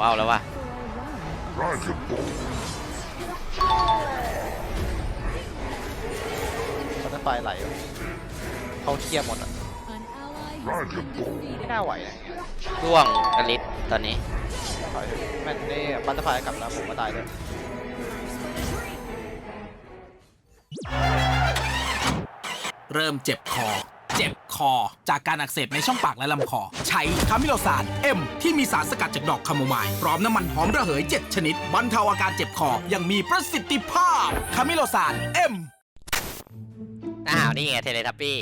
ว้าวแล้วว่ะ Dragon Ball. เขาจะไฟไหลวะเขาเคลียร์หมดอะ Dragon Ball. ไม่น่าไหวนะอย่างเงี้ยร่วงอลิสตอนนี้ถอยแมนนี่บัตเตอร์ไฟกลับแล้วผมก็ตายด้วยเริ่มเจ็บคอ เจ็บคอ จากการอักเสบในช่องปากและลำคอ ใช้คามิโลซานเอ็มที่มีสารสกัดจากดอกคาโมไมล์พร้อมน้ำมันหอมระเหย 7 ชนิดบรรเทาอาการเจ็บคออยังมีประสิทธิภาพคามิโลซานเอ็มอ้าวนี่ไงเทเลทับปี้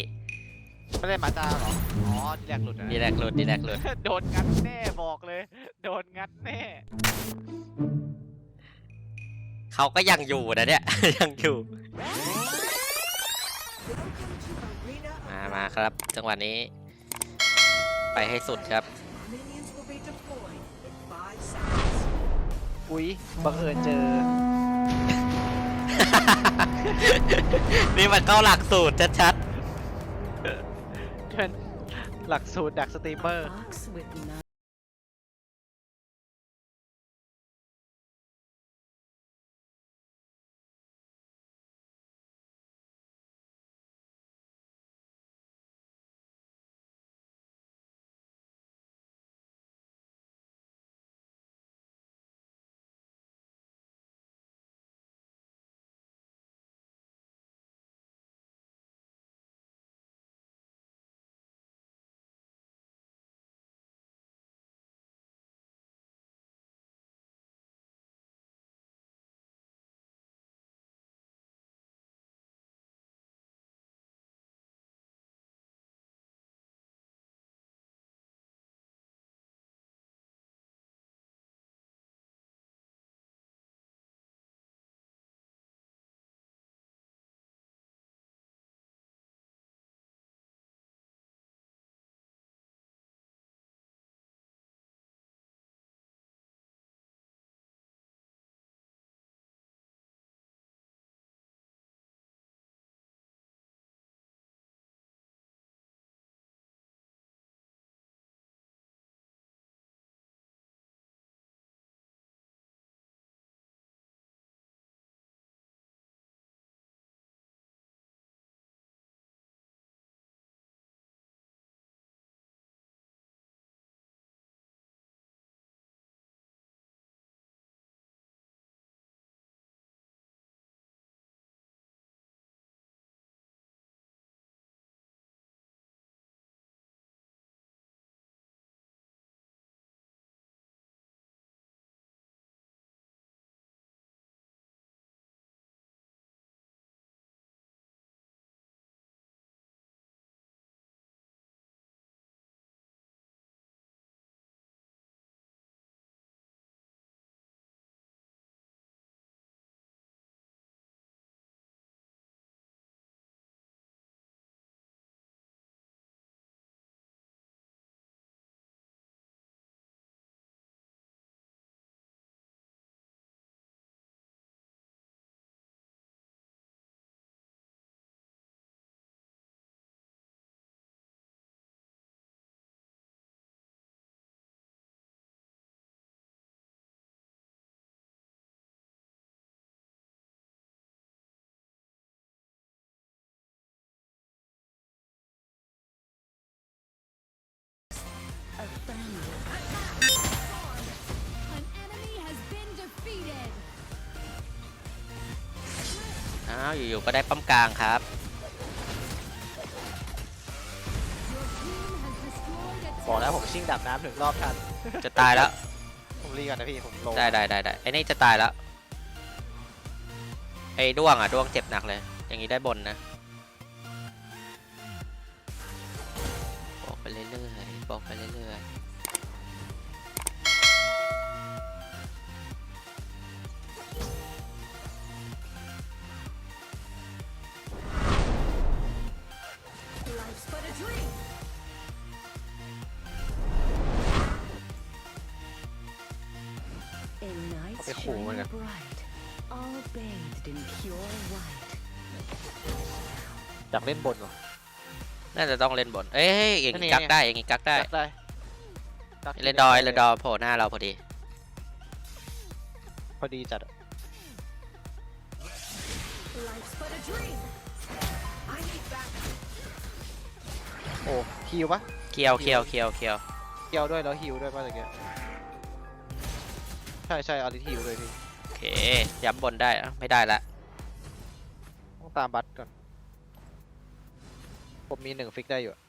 ไม่ได้มาจ้าเหรอ อ๋อดีแลกหลุดนะ ดีแลกหลุดดีแลกหลุด โดนงัดแน่บอกเลย โดนงัดแน่ เขาก็ยังอยู่นะเนี่ย ยังอยู่ ครับ จังหวะนี้ ไปให้สุดครับ Minions will be deployed in five seconds. อุ้ยบังเอิญเจอ นี่มันเข้าหลักสูตรชัดเป็นหลักสูตรดักสตรีมเมอร์ Box with none. าวอยู่ๆก็ได้ป้อมกลางครับ บอกแล้วผมชิ่งดับน้ำถึงรอบทัน จะตายแล้ว ผมรีก่อนนะพี่ ผมลงได้ได้ได้ได้ไอ้นี่จะตายแล้ว ไอ้ด้วงอะด้วงเจ็บหนักเลย อย่างนี้ได้บนนะ บอกไปเรื่อยๆบอกไปเรื่อยๆ nights Okay, cool, shining okay. bright, all bathed in pure white. อยากเล่นบนเหรอน่าจะต้องเล่นบน เอ้ยอย่างนั่นงี้ไงกักได้อย่างงี้กักได้ อยากได้ดักเลนดอยเลนดอโผล่หน้าเราพอดี พอดีจัดอะ Life's but a dream. I need backup. โอ้ฮิวปะเคียวเคียวเคียวเคียวเกี่ยวด้วยแล้วฮิวด้วยป่ะตะเกียใช่ใช่เอาลิฮิวเลยพี่โอเค ย้ำบนได้อะไม่ได้ละ ต้องตามบัตก่อน ผมมีหนึ่งฟิกได้อยู่อะ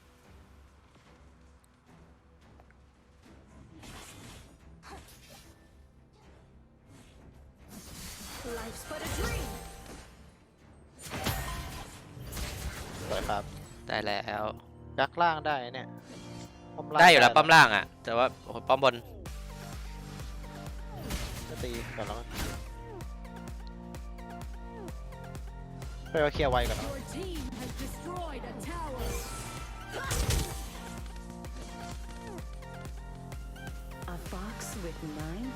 Life's but a dream. สวยครับได้แล้ว ยักล่างได้เนี่ยป้อมล่างได้อยู่แล้วนะป้อมล่างอะ แต่ว่าโอ้โหป้อมบนจะ ตีก่อนแล้วกันไปเอาเคลียร์ไวก่อนนะ Your team has destroyed a tower. A fox with nine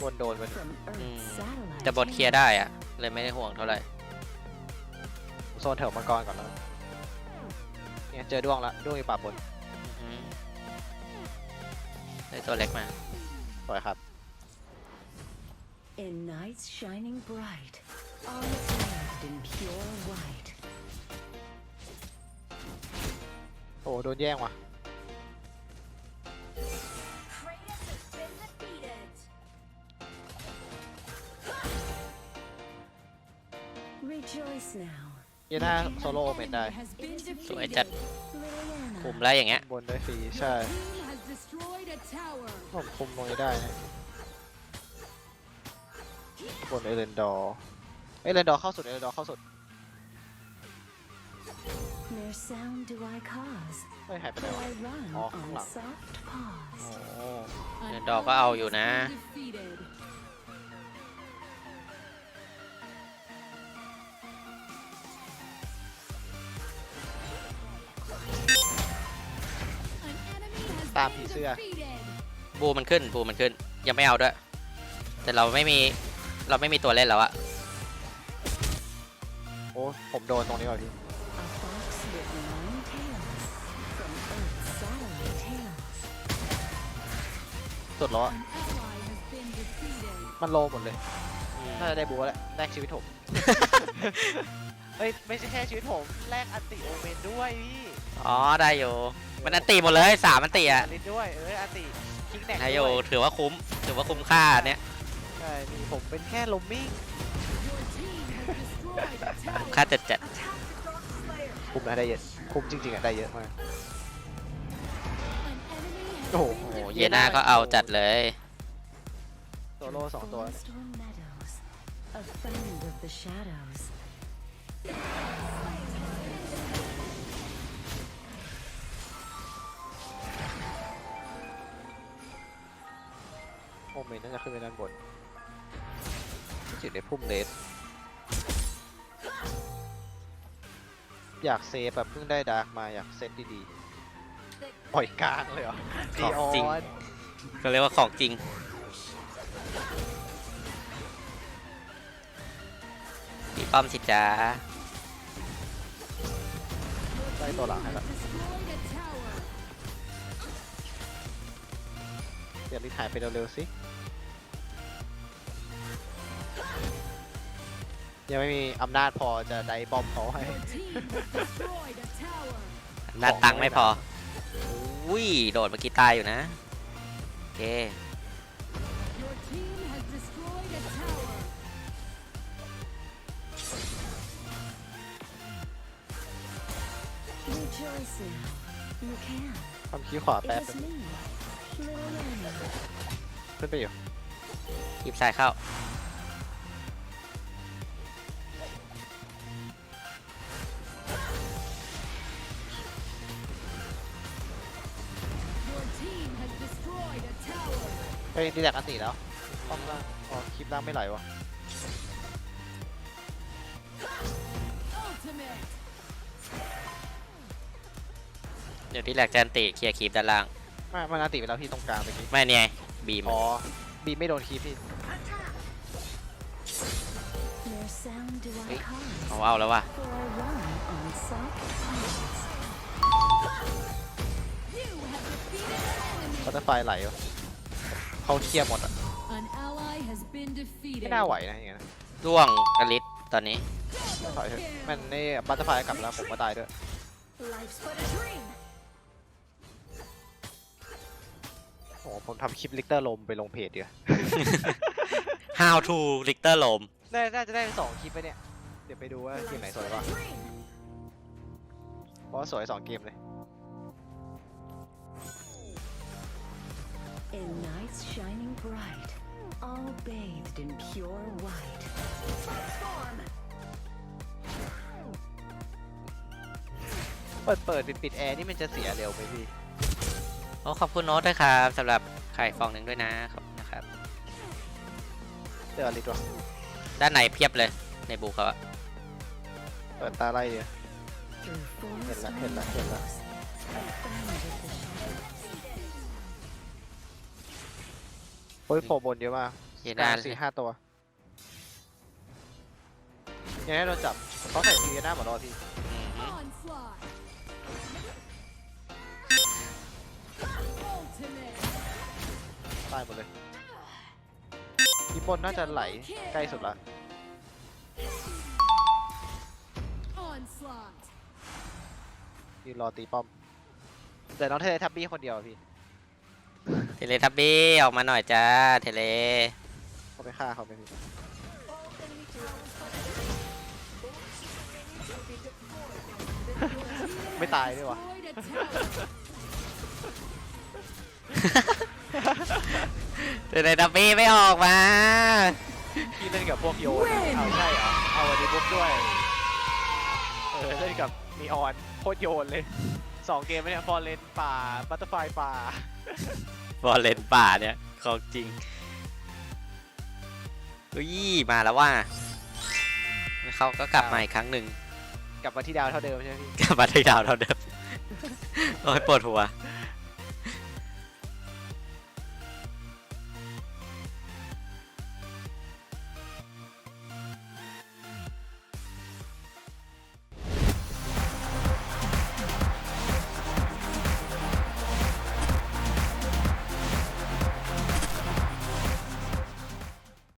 บ tails นโดนไป from อืม Earth's satellite. แต่บนเคลียร์ได้อะเลยไม่ได้ห่วงเท่าไหร่โซนแถวมังกรก่อนแล้วกันเนี่ยเจอด้วงละด้วงอยู่ป่าบนอือหือได้ตัวเล็กมาสวยครับ In nights shining bright, all clothed in pure white. โอ้โดนแย่งว่ะ Kratos has been defeated. Rejoice now, เยน่าโซโล่เมนได้ Has been สวย defeated. จัด Liliana. คุมแล้วอย่างเงี้ย บนด้วยฟรีใช่ Team has destroyed a tower. ผมคุมตรงนี้ได้นะ บนเอเลนดอร์เอเลนดอร์เข้าสุด เอเลนดอร์เข้าสุด Mere sound do I cause, เฮ้ยหายไปไหน though วะ I run Oh, on không lặng. soft paws. โอ้ An Lên đò có ao dù ally has nè. been defeated. An enemy has ตาม been ผีเสื้อ defeated. บูมันขึ้นบูมันขึ้น ยังไม่เอาด้วย แต่เราไม่มี เราไม่มีตัวเล่นแล้วอะโอ้ผมโดนตรงนี้ว่ะพี่ A fox with nine tails from Earth's satellite tails. สุดแล้วอะ An ally has been defeated. มันโลหมดเลย น่าจะได้บัวแล้วแลกชีวิตผม เฮ้ย ไม่ใช่แค่ชีวิตผม แลกอันติโอเมนด้วยพี่อ๋อได้อยู่มันอันตีหมดเลยสามอันตีอะลินด้วย เอออันติคิกแนกได้อด้ยู่วยถือว่าคุ้มถือว่าคุ้มค่าเนี่ย ใช่มีผมเป็นแค่ลมมิ่ง Your team has destroyed a tower. ค่าจัดจัด Attack the Dark Slayer. คุ้มนะได้เยอะคุ้มจริงๆอะได้เยอะมาก An enemy has โอ้โห been โอ้โห defeated. เยน่าก็เอาจัดเลย โซโล่สองตัว Forest or meadows, a friend of the shadows. โอเมนน่าจะขึ้นไปด้านบน จิตในพุ่มเลสอยากเซฟแบบเพิ่งได้ดาร์กมาอยากเซตดีๆ ปล่อยกลางเลยเหรอของจริงจีออนก็เรียกว่าของจริงตีป้อมสิจ้าได้ตัวหลังให้ละ Destroyed a tower. เดี๋ยวรีบหายไปเร็วๆสิ ยังไม่มีอำนาจพอจะไดบอมเขาให้ Your team has destroyed a tower. หน้าตังค์ไม่พออุ้ยโดดเมื่อกี้ตายอยู่นะโอเค Your team has destroyed a tower. Rejoice now, you can. ทำคีย์ขวา It แป๊บ is me, Liliana. ขึ้นไปอยู่คลิปซ้ายเข้า tower. เฮ้ยดีแลกอันติแล้วป้อมล่างอ๋อคลิปล่างไม่ไหลวะ Ultimate. เดี๋ยวที่แรกจะอันติเคลียร์คลิปด้านล่าง ไม่มันอันติไปแล้วที่ตรงกลางตะกี้ไม่เนี่ยบีมอ๋อบีมไม่โดนคลิปพี่ Mere sound do I Wait. cause, เอาเอาแล้วว่ะ for I run on soft paws. You have defeated an enemy. บัตเตอร์ไฟไหลวะ เขาเคลียร์หมดอะ An ally has been ไม่ defeated. น่าไหวนะอย่างเงี้ยนะร่วงกระลิศตอนนี้ ถอยเถอะมันนี่บัตเตอร์ไฟกลับแล้วผมก็ตายด้วย Life's but a dream. โอ้โหผมทำคลิปลิกเตอร์ลมไปลงเพจเดียว How to Richter Lome น่าน่าจะได้สองคลิปไปเนี่ย เดี๋ยวไปดูว่าเกมไหน Life's สวย but กว่า a dream. เพราะว่าสวยสองเกมเลย In nights shining bright, all bathed in pure white. Transform. เปิดเปิดปิดปิดแอร์นี่มันจะเสียเร็วไหมพี่ โอ้ขอบคุณโน้ตด้วยครับสำหรับไข่ฟองหนึ่งด้วยนะขอบคุณนะครับ เจออลิตวะด้านในเพียบเลยในบูเขาอะเปิดตาไล่เดียว Through forest la- hit la- hit la. meadows, I found the โอ้ยโผล่บนเยอะมากเยกน่าลางสี่ห้าตัวยังให้โดนจับเขาใส่ซีหน้าหมดแล้วอะพี่อืม Onslaught. Ultimate. ตายหมดเลยญี่ปุ่นน่าจะไหลใกล้สุดละ Onslaught. ยืนรอตีป้อมแต่น้องเทเลทับบี้คนเดียวอะพี่ เทเลทับบี้ออกมาหน่อยจ้าเทเล เขาไปฆ่าเขาไปพี่ไม่ตายด้วยวะ Destroyed a tower. เทเลทับบี้ไม่ออกมา พี่เล่นกับพวกโยนเอาใช่เหรอ เอาอันนี้บุ๊กด้วย เออเล่นกับนีออนโคตรโยนเลยสองเกมไหมเนี่ยฟอร์เรนป่าบัตเตอร์ไฟป่า บอลเลนป่าเนี่ยของจริงอุ้ยมาแล้วว่าเขาก็กลับมาอีกครั้งหนึ่งกลับมาที่ดาวเท่าเดิมใช่ไหมพี่ กลับมาที่ดาวเท่าเดิมโอ้ยปวดหัว